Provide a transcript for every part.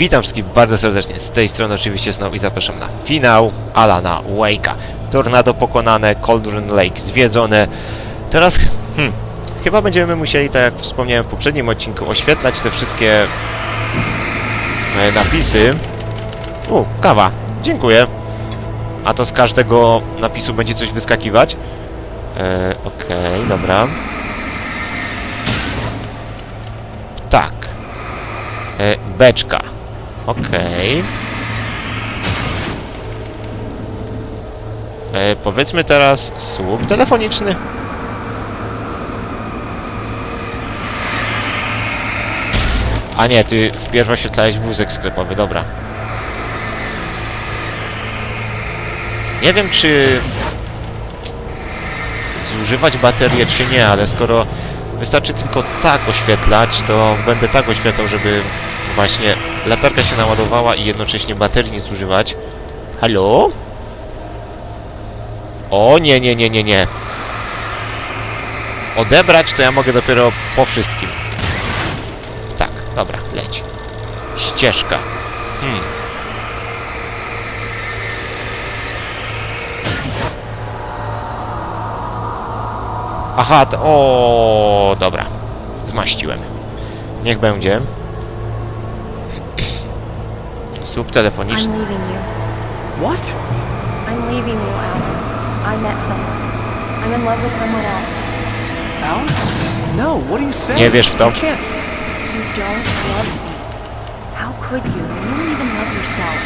Witam wszystkich bardzo serdecznie z tej strony oczywiście znowu i zapraszam na finał Alana Wake'a. Tornado pokonane, Cauldron Lake zwiedzone. Teraz hmm, chyba będziemy musieli, tak jak wspomniałem w poprzednim odcinku, oświetlać te wszystkie e, napisy. U, kawa, dziękuję. A to z każdego napisu będzie coś wyskakiwać. E, Okej, dobra. Tak. E, beczka. Okej. E, powiedzmy teraz słup telefoniczny. A nie, ty wpierw oświetlałeś wózek sklepowy, dobra. Nie wiem, czy zużywać baterię, czy nie, ale skoro wystarczy tylko tak oświetlać, to będę tak oświetlał, żeby właśnie latarka się naładowała i jednocześnie baterii nie zużywać. Halo? O, nie, nie, nie, nie, nie. Odebrać to ja mogę dopiero po wszystkim. Tak, dobra, leć. Ścieżka. Hmm. Aha, to, o, dobra. Zmaściłem. Niech będzie. Słup telefoniczny. I'm leaving you. What? I'm leaving you, Alan. I met someone. I'm in love with someone else. Alice? No, what are you saying? Nie wiesz w to. You can't. You don't love me. How could you? You don't even love yourself.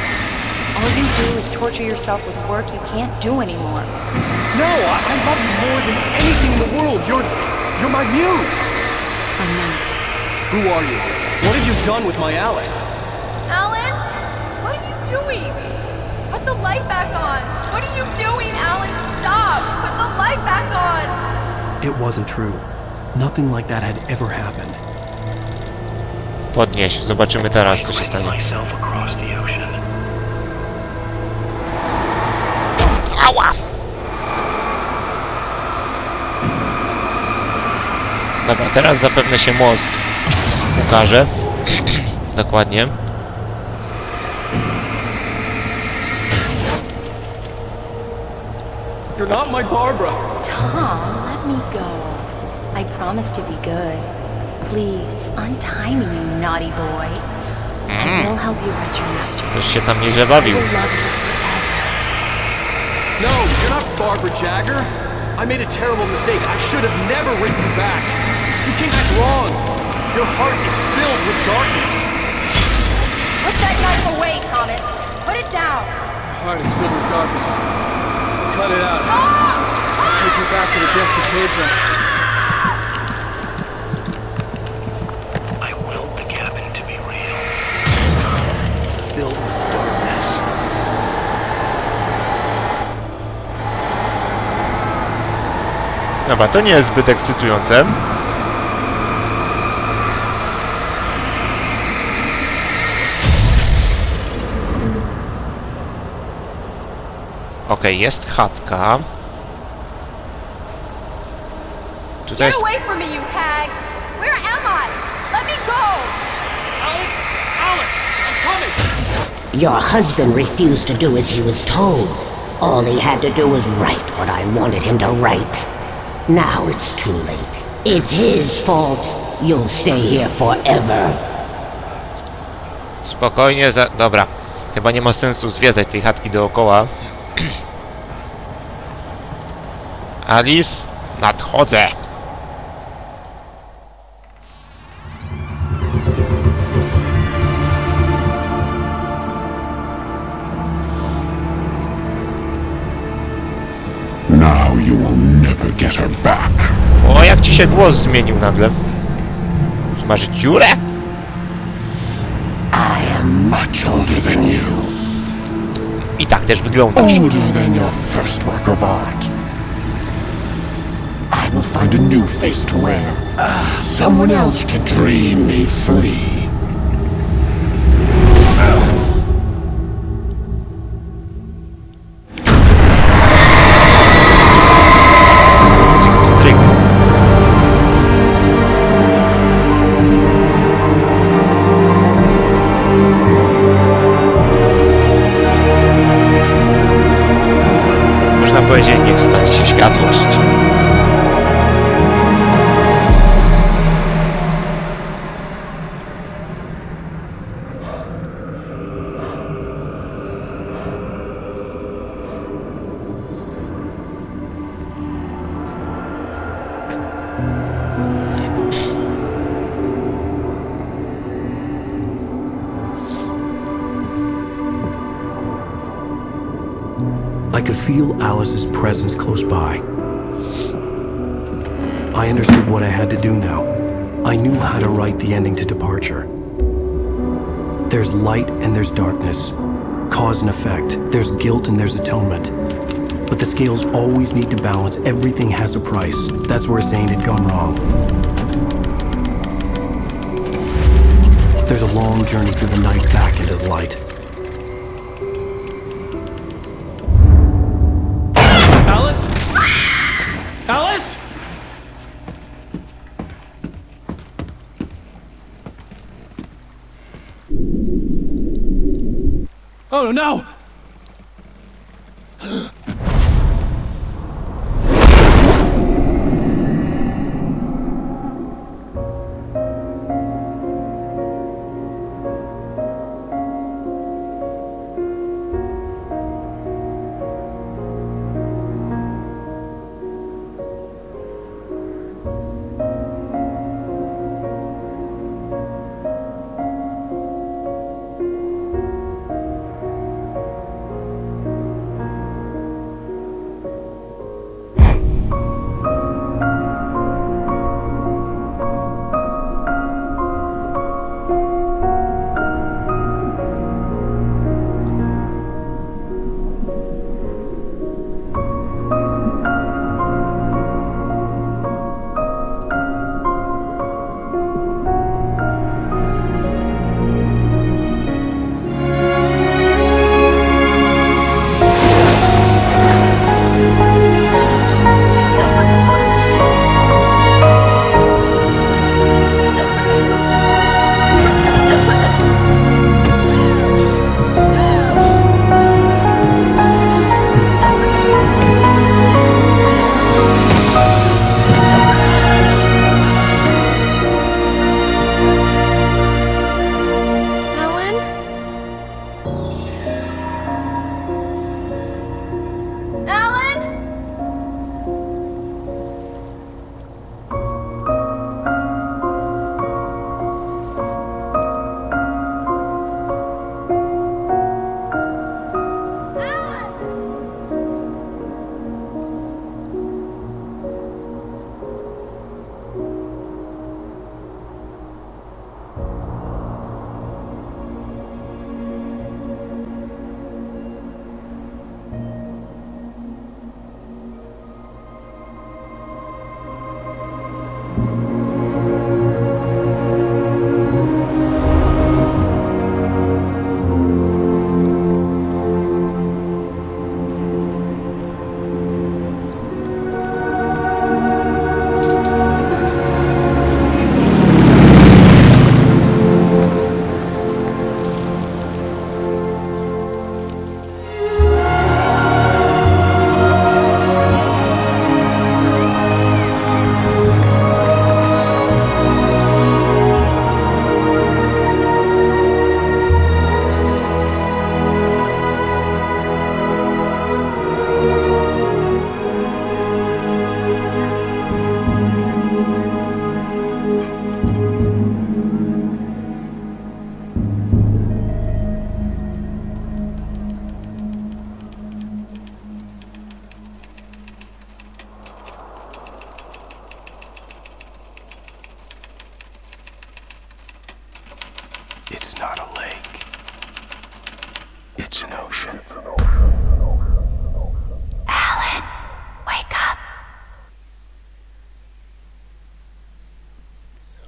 All you do is torture yourself with work you can't do anymore. No, I, I love you more than anything in the world. You're, you're my muse. I'm not. Who are you? What have you done with my Alice? Doing? Put the light back on! What are you doing, Alan? Stop! Put the light back on! It wasn't true. Nothing like that had ever happened. Podnieś, zobaczymy teraz, co się stanie. myself across the ocean. Ała! Dobra, teraz zapewne się most ukaże. Dokładnie. You're not my Barbara. Tom, let me go. I promise to be good. Please, untie me, you naughty boy. I will help you reach your master. Ktoś się tam nieźle I bawił. will love you forever. No, you're not Barbara Jagger. I made a terrible mistake. I should have never written you back. You came back wrong. Your heart is filled with darkness. Put that knife away, Thomas! Put it down! Your heart is filled with darkness. Cut it out. Take you back to the depths of Pedro. Dobra, to nie jest zbyt ekscytujące. Okej, jest chatka. Tutaj jest... Your husband refused to do as he was told. All he had to do was write what I wanted him to write. Now it's too late. It's his fault. You'll stay here forever. Spokojnie, za... dobra. Chyba nie ma sensu zwiedzać tej chatki dookoła. Alice, nadchodzę. Now you will never get her back. O, jak ci się głos zmienił nagle. Masz dziurę? I am much older than you. I tak też wyglądasz. Older than your first work of art. I will find a new face to wear. Ah, someone else to dream me free. Feel Alice's presence close by. I understood what I had to do now. I knew how to write the ending to Departure. There's light and there's darkness, cause and effect, there's guilt and there's atonement. But the scales always need to balance, everything has a price. That's where Zane had gone wrong. There's a long journey through the night back into the light. Oh no!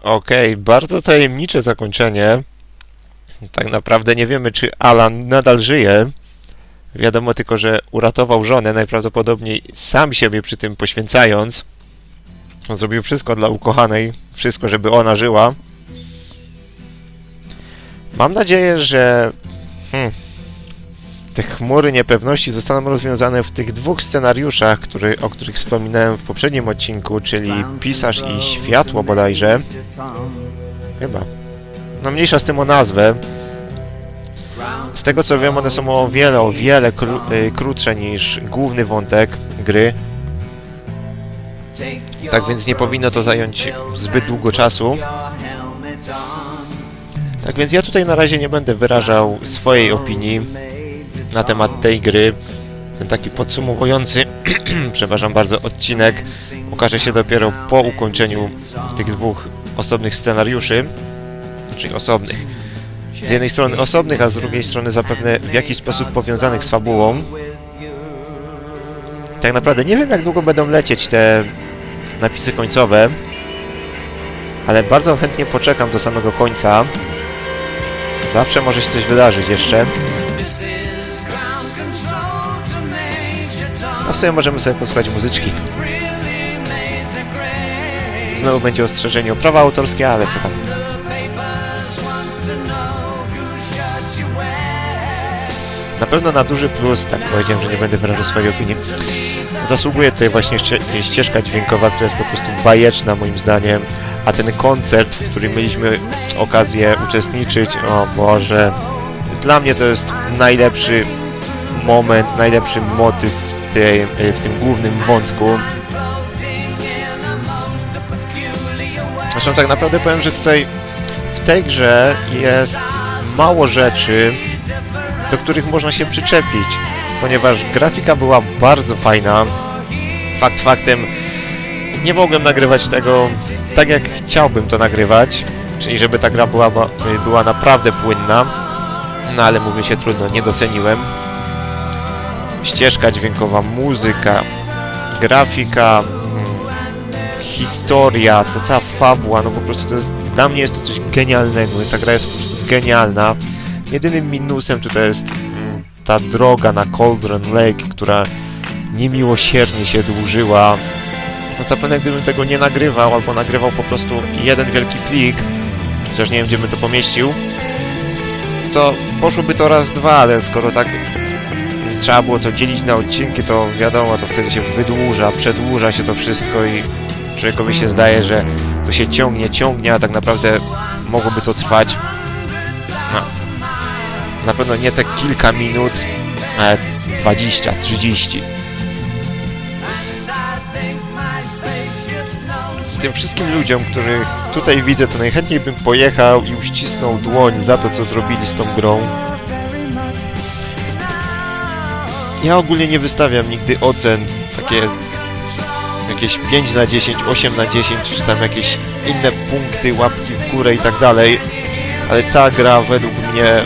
Okej, bardzo tajemnicze zakończenie. Tak naprawdę nie wiemy, czy Alan nadal żyje. Wiadomo tylko, że uratował żonę, najprawdopodobniej sam siebie przy tym poświęcając. Zrobił wszystko dla ukochanej, wszystko, żeby ona żyła. Mam nadzieję, że hmm, te chmury niepewności zostaną rozwiązane w tych dwóch scenariuszach, który, o których wspominałem w poprzednim odcinku, czyli Pisarz i Światło bodajże. Chyba. No mniejsza z tym o nazwę. Z tego co wiem, one są o wiele, o wiele kró- y, krótsze niż główny wątek gry. Tak więc nie powinno to zająć zbyt długo czasu. Tak więc ja tutaj na razie nie będę wyrażał swojej opinii na temat tej gry. ten taki podsumowujący, przepraszam bardzo, odcinek ukaże się dopiero po ukończeniu tych dwóch osobnych scenariuszy, czyli osobnych. Z jednej strony osobnych, a z drugiej strony zapewne w jakiś sposób powiązanych z fabułą. Tak naprawdę nie wiem jak długo będą lecieć te napisy końcowe, ale bardzo chętnie poczekam do samego końca. Zawsze może się coś wydarzyć jeszcze. A w sumie możemy sobie posłuchać muzyczki. Znowu będzie ostrzeżenie o prawa autorskie, ale co tam. Na pewno na duży plus, tak powiedziałem, że nie będę wyrażał swojej opinii. Zasługuje tutaj właśnie ście- ścieżka dźwiękowa, która jest po prostu bajeczna moim zdaniem, a ten koncert, w którym mieliśmy okazję uczestniczyć, o Boże, dla mnie to jest najlepszy moment, najlepszy motyw tej, w tym głównym wątku. Zresztą tak naprawdę powiem, że tutaj w tej grze jest mało rzeczy, do których można się przyczepić, ponieważ grafika była bardzo fajna. Fakt faktem, nie mogłem nagrywać tego tak, jak chciałbym to nagrywać, czyli żeby ta gra była, była naprawdę płynna, no ale mówię się trudno, nie doceniłem. Ścieżka dźwiękowa, muzyka, grafika, mm, historia, ta cała fabuła, no po prostu to jest, dla mnie jest to coś genialnego, ta gra jest po prostu genialna. Jedynym minusem tutaj jest mm, ta droga na Cauldron Lake, która niemiłosiernie się dłużyła. No zapewne gdybym tego nie nagrywał, albo nagrywał po prostu jeden wielki plik, chociaż nie wiem gdzie bym to pomieścił, to poszłoby to raz, dwa, ale skoro tak trzeba było to dzielić na odcinki, to wiadomo, to wtedy się wydłuża, przedłuża się to wszystko i człowiekowi się zdaje, że to się ciągnie, ciągnie, a tak naprawdę mogłoby to trwać no, na pewno nie te kilka minut, ale 20, 30. Tym wszystkim ludziom, których tutaj widzę, to najchętniej bym pojechał i uścisnął dłoń za to, co zrobili z tą grą. Ja ogólnie nie wystawiam nigdy ocen, takie jakieś 5 na 10, 8 na 10, czy tam jakieś inne punkty, łapki w górę i tak dalej. Ale ta gra według mnie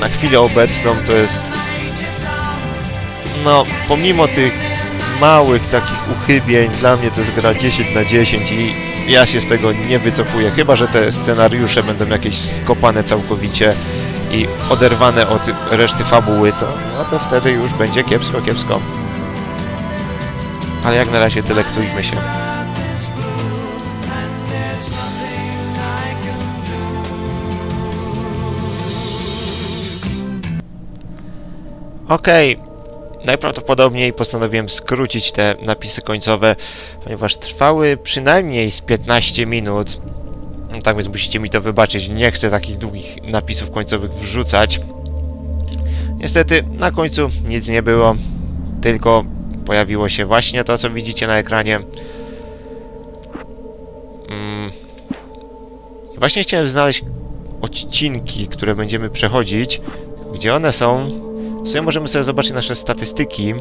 na chwilę obecną to jest no, pomimo tych małych takich uchybień, dla mnie to jest gra 10 na 10 i ja się z tego nie wycofuję, chyba że te scenariusze będą jakieś skopane całkowicie i oderwane od reszty fabuły, to, no to wtedy już będzie kiepsko, kiepsko. Ale jak na razie delektujmy się. Okej, najprawdopodobniej postanowiłem skrócić te napisy końcowe, ponieważ trwały przynajmniej z 15 minut. No Tak więc musicie mi to wybaczyć, nie chcę takich długich napisów końcowych wrzucać. Niestety na końcu nic nie było, tylko pojawiło się właśnie to, co widzicie na ekranie. Mm. Właśnie chciałem znaleźć odcinki, które będziemy przechodzić. Gdzie one są? W sumie możemy sobie zobaczyć nasze statystyki.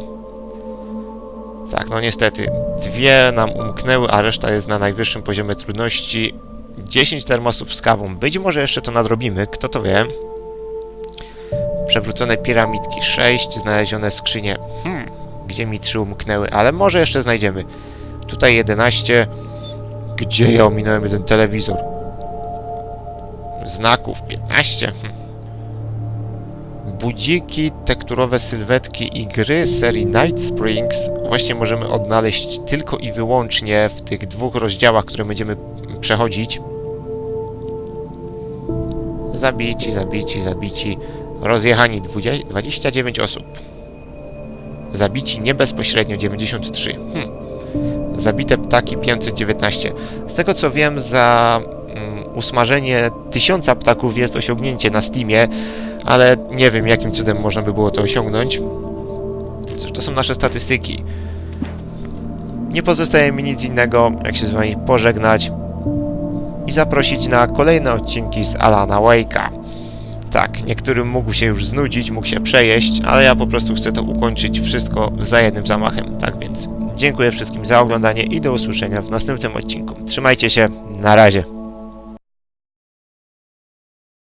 Tak, no niestety. Dwie nam umknęły, a reszta jest na najwyższym poziomie trudności. 10 termosów z kawą. Być może jeszcze to nadrobimy, kto to wie. Przewrócone piramidki 6, znalezione skrzynie. Hmm, gdzie mi 3 umknęły, ale może jeszcze znajdziemy. Tutaj 11. Gdzie ja ominąłem jeden telewizor? Znaków 15. Hmm budziki, tekturowe sylwetki i gry serii Night Springs właśnie możemy odnaleźć tylko i wyłącznie w tych dwóch rozdziałach, które będziemy przechodzić. Zabici, zabici, zabici. Rozjechani 20, 29 osób. Zabici nie bezpośrednio 93. Hmm. Zabite ptaki 519. Z tego co wiem, za mm, usmażenie tysiąca ptaków jest osiągnięcie na Steamie, ale nie wiem jakim cudem można by było to osiągnąć. Cóż, to są nasze statystyki. Nie pozostaje mi nic innego, jak się z wami pożegnać i zaprosić na kolejne odcinki z Alana Wake'a. Tak, niektórym mógł się już znudzić, mógł się przejeść, ale ja po prostu chcę to ukończyć wszystko za jednym zamachem. Tak więc dziękuję wszystkim za oglądanie i do usłyszenia w następnym odcinku. Trzymajcie się, na razie.